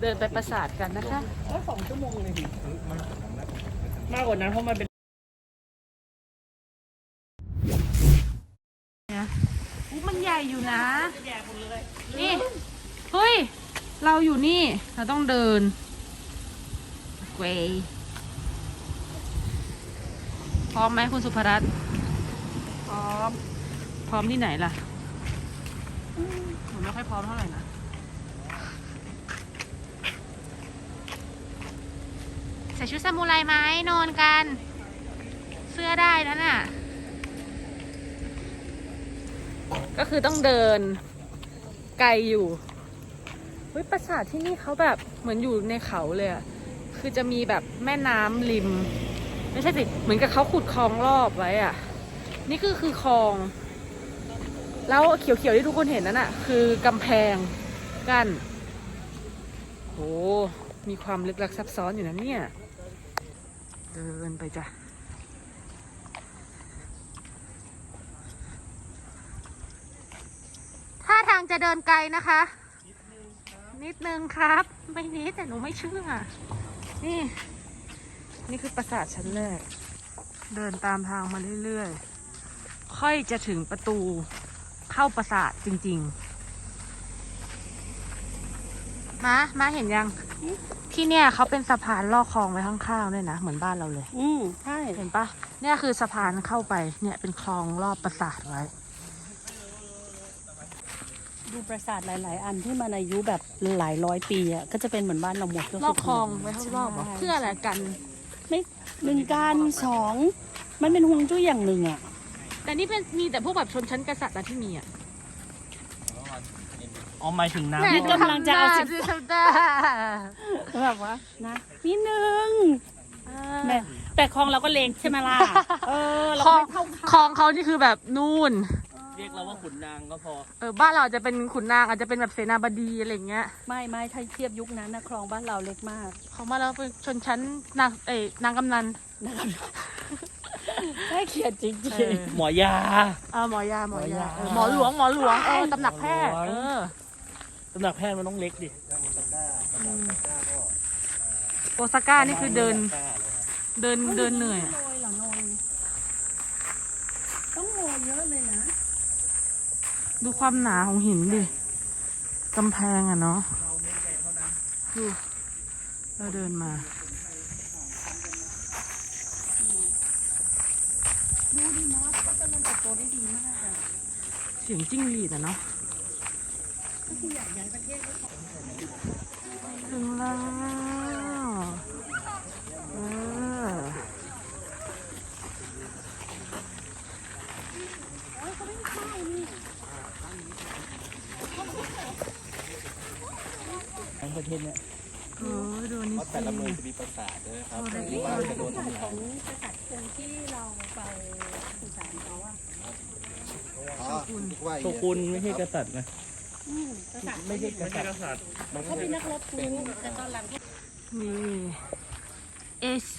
เดินไปปราสาทกันนะคะ ก็สองชั่วโมงเลยดิมากกว่านั้นเพราะมันเป็นอุ๊ยมันใหญ่อยู่นะนี่ เฮ้ย เราอยู่นี่ เราต้องเดินเวยพร้อมไหมคุณสุภรัตน์พร้อม พร้อมที่ไหนล่ะหนูไม่ค่อยพร้อมเท่าไหร่นะ ใส่ ชุดซามูไรไหมนอนกัน เสื้อได้นั่นน่ะ ก็คือต้องเดินไกลอยู่เฮ้ยปราสาทที่นี่เขาแบบเหมือนอยู่ในเขาเลยอะคือจะมีแบบแม่น้ำริม ไม่ใช่สิ เหมือนกับเขาขุดคลองรอบไว้อะนี่คือคือคลอง แล้วเขียวๆที่ทุกคนเห็นนั่นอะคือกำแพงกั้นโหมีความลึกลักซับซ้อนอยู่นะเนี่ย เดินไปจ้ะถ้าทางจะเดินไกลนะคะ นิดนึงครับ ไม่นิดแต่หนูไม่เชื่อนี่ นี่คือปราสาทชั้นแรก เดินตามทางมาเรื่อยๆ ค่อยจะถึงประตูเข้าปราสาทจริง ๆ มา มาเห็นยัง ที่เนี่ยเขาเป็นสะพานลอกคลองไว้ข้างๆด้วยนะ เหมือนบ้านเราเลย อืมใช่เห็นปะเนี่ยคือสะพานเข้าไปเนี่ยเป็นคลองรอบปราสาทไว้ ดูปราสาทหลาย ๆ อันที่มันอายุแบบหลายร้อยปีอะก็จะเป็นเหมือนบ้านเราหมดก็รอบคลองไว้ข้างรอบเหรอใช่เพื่ออะไรกัน ไม่หนึ่งการสองมันเป็นฮวงจุ้ยอย่างหนึ่งอะ แต่นี่เป็นมีแต่พวกแบบชนชั้นกษัตริย์นะที่มีอะ อ๋อหมายถึงน้ำแหม่กำลังจะเอาสิสิทำได้แบบว่านะนิดนึงแม่แต่คลองเราก็เลงใช่ไหมล่ะเออเราคลองไม่เท่าคลองเขานี่คือแบบนู่น เรียกเราว่าขุนนางก็พอ เออบ้านเราอาจจะเป็นขุนนางอาจจะเป็นแบบเสนาบดีอะไรอย่างเงี้ยไม่ไม่ถ้าเทียบยุคนั้นนะคลองบ้านเราเล็กมากเขามาแล้วเป็นชนชั้นนางเอ้ยนางกำนันใช่เขียนจริงเออหมอยา เออหมอยาหมอยาหมอยาเออหมอหลวงหมอหลวงเออตำหนักแพทย์หมอหลวงเออ ตำหนักแพทย์มันต้องเล็กดิโอซาก้านี่คือเดินเดินเดินเหนื่อยอะโรยเหรอนนต้องโรยเยอะเลยนะดูความหนาของหินดิกำแพงอะเนาะดูเราเดินมา ดูดิมอสก็จะมันเติบโตได้ดีมากอะเสียงจิ้งหรีดอะเนาะ ก็คืออยากย้ายประเทศก็ขอถึงแล้วเออโอ้ยดูนี่สิแต่ละเมืองจะมีปราสาทด้วยครับโอ้ยที่บ้านจะโดนของทำลายของกษัตริย์องค์ที่เราไปสุสานเขาอะอ๋อว่าโชกุนไม่ใช่กษัตริย์นะอืมกษัตริย์ ไม่ใช่กษัตริย์เขาเป็นนักรบกูแต่ตอนหลังเขานี่เอส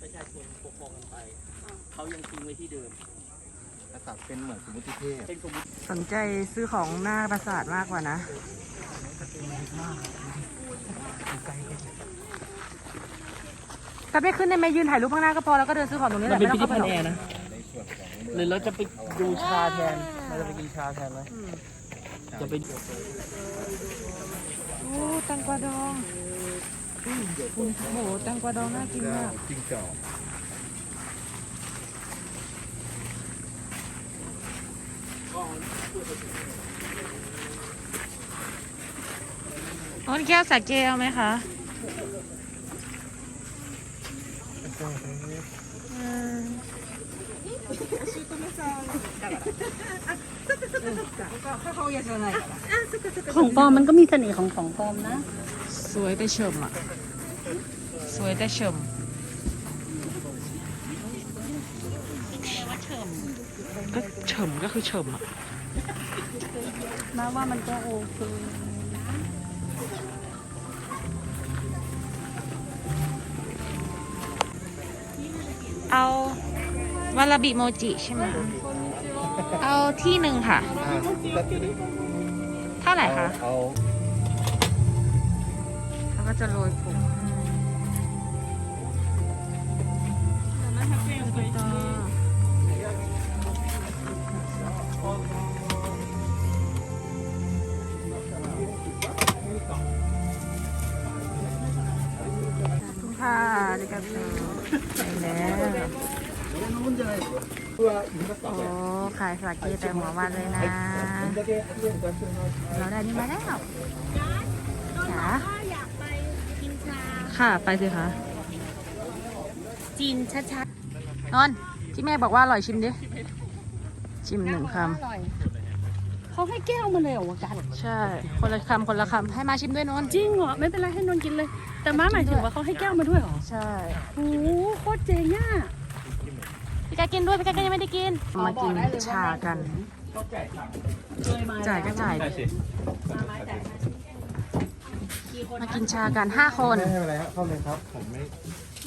ประชาชนปกครองกันไป เขายังทิ้งไว้ที่เดิมกษัตริย์เป็นเหมือนสมมติเทพสนใจซื้อของหน้าปราสาทมากกว่านะถ้าไม่ขึ้นในไม่ยืนถ่ายรูปข้างหน้าก็พอแล้วก็เดินซื้อของตรงนี้แหมันละเป็นไม่พิต้องธีเข้าไปพันหรอกแอร์นะหรือเราจะไป ดูชาแทนเราจะไปกินชาแทนไหมอืมจะไปโอ้แตงกวาดองอืมคุณโอ้โหแตงกวาดองน่ากินมากจริงจอกน้นแก้วสาเกเอาไหมคะอืม ของปลอมมันก็มีเสน่ห์ของของปลอมนะ สวยแต่เฉิมอะ สวยแต่เฉิมก็เฉิมก็คือเฉิมอะนะว่ามันก็โอเคเอา วาลาบิโมจิใช่ไหมเอาที่หนึ่งค่ะเท่าไหร่คะเอาเขาก็จะโรยผงค่ะดีกับเราแล้ว อ๋ขายสาเกแต่หมอวันเลยนะ เราได้นี่มาแล้วจ๋าอค่ะ ไปสิคะ จีนชัดๆนอน ที่แม่บอกว่าอร่อยชิมดิ ชิมหนึ่งคำเขาให้แก้วมาเลยเหรอกัน ใช่ คนละคำคนละคำให้มาชิมด้วยนนจริงเหรอ ไม่เป็นไรให้นนกินเลย แต่ม้าหมายถึงว่าเขาให้แก้วมาด้วยเหรอ ใช่โอ้โหโคตรเจ๋งอะ พี่กายกินด้วยพี่กายก็ยังไม่ได้กิน มากินชากัน จ่ายก็จ่ายดิมากินชากันห้าคน ไม่เป็นไรครับเข้าเลยครับ ผมไม่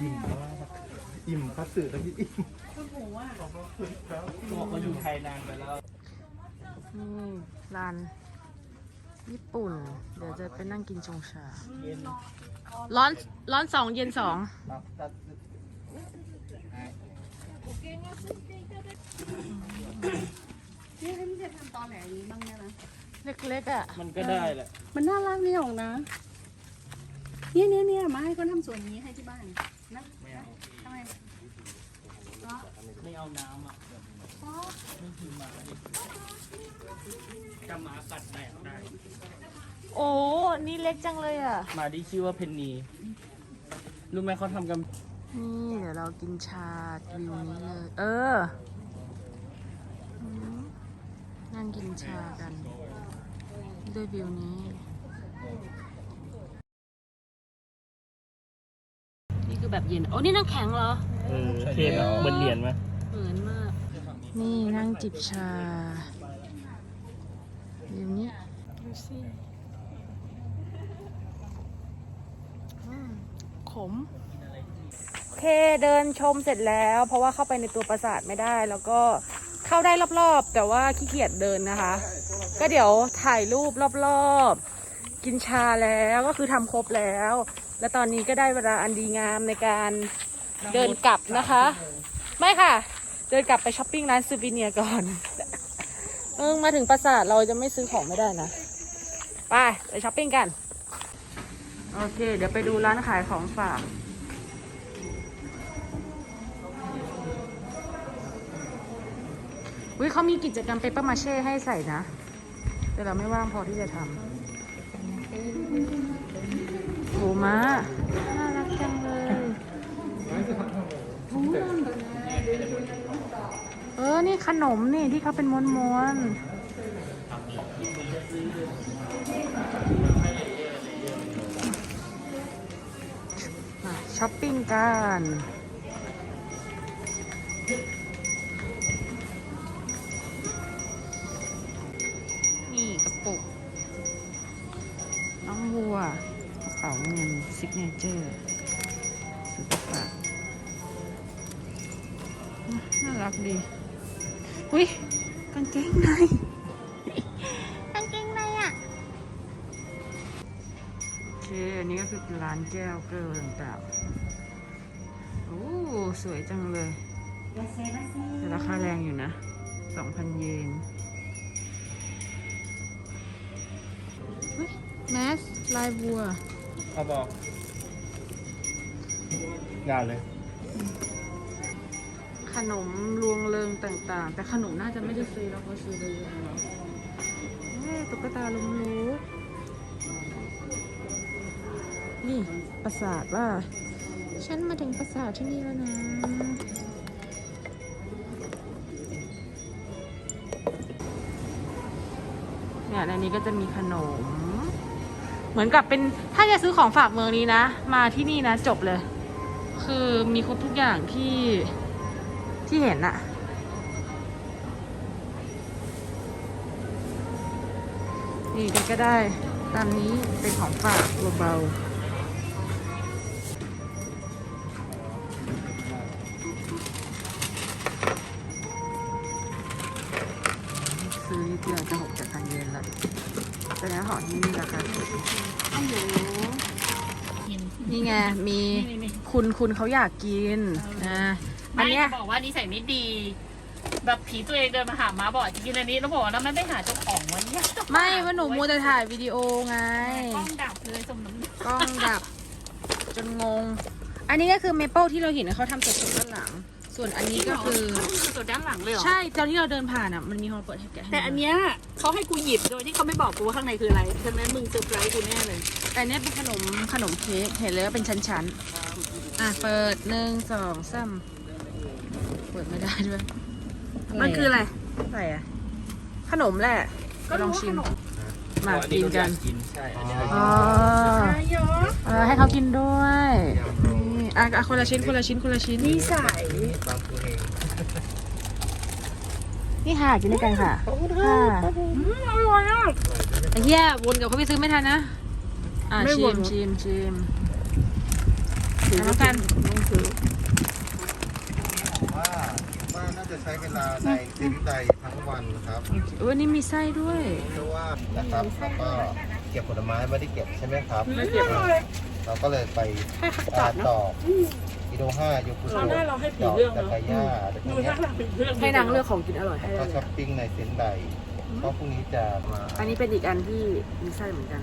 อิ่มเพราะว่าอิ่มคัตสึแล้วพี่อิ่มบอกว่าอยู่ไทยนานไปแล้ว นี่ร้านญี่ปุ่น เดี๋ยวจะไปนั่งกินชงชาเย็นร้อนร้อนสองเย็นสอง ครับคัตสึ นี่ให้พี่เจทำตอนไหนนี้บ้างเนี่ยนะเล็กๆอะ มันก็ได้แหละ มันน่ารักนี่หรอกนะ เนี่ยเนี่ยเนี่ยมาให้เขาทำสวนนี้ให้ที่บ้านนะไม่เอาทำไมไม่เอาน้ำอะแบบไม่กินหมาดิจะหมากัดแตกได้ โอ้นี่เล็กจังเลยอะ หมาที่ชื่อว่าเพนนี รู้ไหมเขาทำกัน นี่เดี๋ยวเรากินชาวิวนี้ เลยเอออืมนั่งกินชากัน ด้วยวิวนี้ นี่คือแบบเย็น โอ้นี่น้ำแข็งเหรอ เออเทปเหมือนเหรียญไหมเหมือนมาก นี่นั่งจิบชาวิวนี้ดูสิอืมขมโอ เคเดินชมเสร็จแล้ว เพราะว่าเข้าไปในตัวปราสาทไม่ได้ แล้วก็เข้าได้รอบๆ แต่ว่าขี้เกียจเดินนะคะ ก็เดี๋ยวถ่ายรูปรอบๆ กินชาแล้วก็คือทำครบแล้ว และตอนนี้ก็ได้เวลาอันดีงามในการเดินกลับนะคะ ไม่ค่ะ เดินกลับไปช้อปปิ้งร้านซูวิเนียก่อนเออมาถึงปราสาทเราจะไม่ซื้อของไม่ได้นะ ไปไปช้อปปิ้งกัน โอเค เดี๋ยวไปดูร้านขายของฝาก อุ้ยเขามีกิจกรรมเปเปอร์มาเช่ให้ใส่นะ แต่เราไม่ว่างพอที่จะทำโหมาน่ารักจังเลยเออ นี่ขนมนี่ที่เขาเป็นม้วนๆมาช้อปปิ้งกัน กระเป๋าเงินซิกเนเจอร์สุดฝากน่ารักดี อุ้ยกางเกงในกางเกงในอะโอเคอันนี้ก็คือร้านแก้วเกลือต่างๆโอ้สวยจังเลยแต่ราคาแรงอยู่นะ2,000เยนเฮ้ยแมส ลายบัวเขาบอกงานเลย ขนมรวงเริงต่างๆ แต่ขนมน่าจะไม่ได้ซื้อแล้วเพราะซื้อไปเยอะแล้วเอ้ยตุ๊กตาลุงลูกนี่ปราสาทว่า ฉันมาถึงปราสาทที่นี่แล้วนะ เนี่ยในนี้ก็จะมีขนม เหมือนกับเป็นถ้าจะซื้อของฝากเมืองนี้นะ มาที่นี่นะจบเลย คือมีครบทุกอย่างที่ที่เห็นอะนี่ก็ได้ตามนี้เป็นของฝากเบาๆซื้อดีกว่าที่เราจะหกจากการเย็นแล้วแต่เนื้อหอมที่นี่ราคาถูก มีนี่นี่คุณคุณเขาอยากกินนะอันเนี้ย ไม่จะบอกว่านิสัยไม่ดี แบบผีตัวเองเดินมาหามาบอกจะกินอันนี้แล้วบอกว่าแล้วมันไม่หาเจ้าของวันนี้ไม่ว่าหนูมัวแต่ถ่ายวิดีโอไง กล้องดับเลยสมน้ำหน้ากล้องดับ จนงง อันนี้ก็คือเมเปิลที่เราเห็นเขาทำสดๆด้านหลัง ส่วนอันนี้ก็คือ ตัวด้านหลังเลยเหรอใช่ตอนที่เราเดินผ่านอะมันมีคนเปิดให้แกะให้แต่อันเนี้ย เขาให้กูหยิบโดยที่เขาไม่บอกกูว่าข้างในคืออะไรใช่ไหมมึงเซอร์ไพรส์กูแน่เลยแต่อันเนี้ยเป็นขนมขนมเค้กเห็นเลยว่าเป็นชั้นๆ อะเปิดหนึ่งสองสามเปิดไม่ได้ด้วยมันคืออะไรอะไรอะ ขนมแหละ ก็รู้ลองว่าชิมขนมมากินกันกินใช่อันนี้อ๋ออะไรเยอะเออให้เขากินด้วยนี่อะอะคนละชิ้นคนละชิ้นคนละชิ้นนิสัย ตามตัวเอง นี่ค่ะกินด้วยกันค่ะค่ะอืมอร่อยอะไอ้เหี้ยวนกับเขาไปซื้อไม่ทันนะ อะไม่ชิวมนชิมชิมแล้วกันต้องซื้อว่าว่าน่าจะใช้เวลาในสิ้นใดทั้งวันครับวันนี้มีไส้ด้วย เพราะว่านะครับแล้วก็เก็บผลไม้ไม่ได้เก็บใช่ไหมครับไม่เก็บเลยเราก็เลยไปให้เขาตาจัดนะต่อ กิโลห้าโยกุตอนโตแรกเราให้ผีดอกเรื่องตะเนาะไคร้ย่าอะไรพวดูกเนี้ท่ายทางเป็นเพื่อนให้นางเลือกของกินอร่อยให้ก็ได้เลช้อยปปิ้งในสิ้นใดเพราะพรุ่งนี้จะมาอันนี้เป็นอีกอันที่มีไส้เหมือนกัน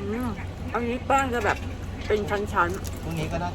อืมอันนี้แป้งจะแบบเป็นชั้นพรุ่งนี้ก็น่า